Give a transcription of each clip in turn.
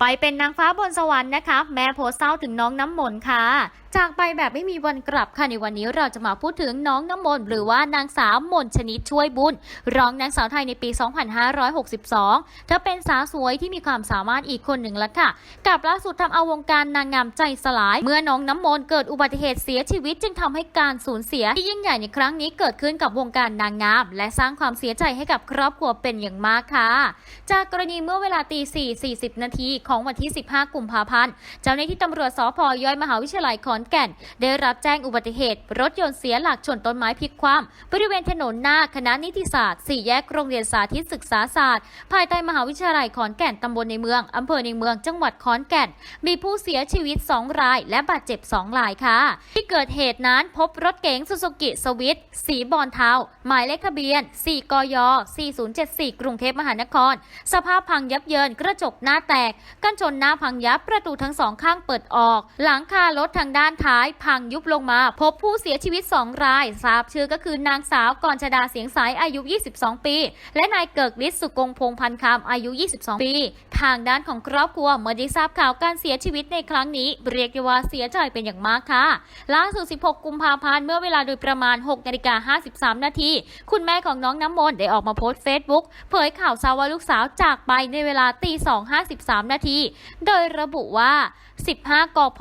ไปเป็นนางฟ้าบนสวรรค์นะคะ แม่โพสต์เศร้าถึงน้องน้ำมนต์ค่ะ จากไปแบบไม่มีวันกลับค่ะในวันนี้เราจะมาพูดถึงน้องน้ำมนต์หรือว่านางสาวมนชนิดช่วยบุญร้องนางสาวไทยในปี 2562 เธอเป็นสาวสวยที่มีความสามารถอีกคนหนึ่งแล้วค่ะ กับล่าสุดทำเอาวงการนางงามใจสลาย เมื่อน้องน้ำมนต์เกิดอุบัติเหตุเสียชีวิตจึงทำให้การสูญเสียที่ยิ่งใหญ่ในครั้งนี้เกิดขึ้นกับวงการนางงาม และสร้างความเสียใจให้กับครอบครัวเป็นอย่างมากค่ะ จากกรณีเมื่อเวลาตี4 40 นาทีของวันที่ 15 กุมภาพันธ์ เจ้าหน้าที่ตำรวจสพย้อยมหาวิทยาลัยขอนแก่น ได้รับแจ้งอุบัติเหตุ รถยนต์เสียหลักชนต้นไม้พลิกคว่ำบริเวณถนนหน้าคณะนิติศาสตร์สี่แยกโรงเรียนสาธิตศึกษาศาสตร์ ภายใต้มหาวิทยาลัยขอนแก่นตำบลในเมืองอำเภอในเมืองจังหวัดขอนแก่น มีผู้เสียชีวิต 2 ราย และบาดเจ็บ 2 รายค่ะ ที่เกิดเหตุนั้นพบรถเก๋งซูซูกิสวิตสีบอลเทาหมายเลขทะเบียน 4 กย 4074 กรุงเทพมหานคร สภาพพังยับเยินกระจกหน้าแตก กันชนหน้าพังยับประตูทั้งสองข้างเปิดออก หลังคารถทางด้านท้ายพังยุบลงมา พบผู้เสียชีวิต 2 ราย ทราบชื่อก็คือนางสาวกรชดาเสียงสายอายุ 22 ปี และนายเกิกฤทธิ์สุกงพงพันคำอายุ 22 ปี ทางด้านของครอบครัวเมื่อได้ทราบข่าวการเสียชีวิตในครั้งนี้ เรียกได้ว่าเสียใจเป็นอย่างมากค่ะ ล่าสุด 16 กุมภาพันธ์เมื่อเวลาโดยประมาณ6นาฬิกา53 นาที คุณแม่ของน้องน้ำมนต์ได้ออกมาโพสต์เฟซบุ๊กเผยข่าวทราว่าลูกสาวจากไปในเวลาตี2.53 นาทีโดยระบุว่า 15 กพ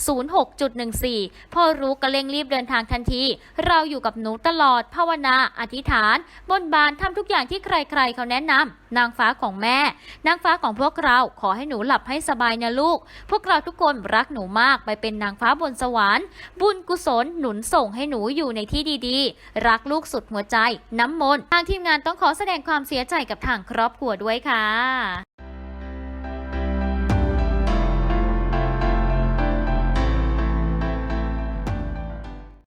6406.14 พอรู้ก็เร่งรีบเดินทางทันที เราอยู่กับหนูตลอดภาวนา อธิษฐาน บนบานทำทุกอย่างที่ใครๆ เขาแนะนำนางฟ้าของแม่ นางฟ้าของพวกเราขอให้หนูหลับให้สบายนะลูก พวกเราทุกคนรักหนูมากไปเป็นนางฟ้าบนสวรรค์ บุญกุศลหนุนส่งให้หนูอยู่ในที่ดีๆ รักลูกสุดหัวใจ น้ำมนต์ทางทีมงานต้องขอแสดงความเสียใจกับทางครอบครัวด้วยค่ะ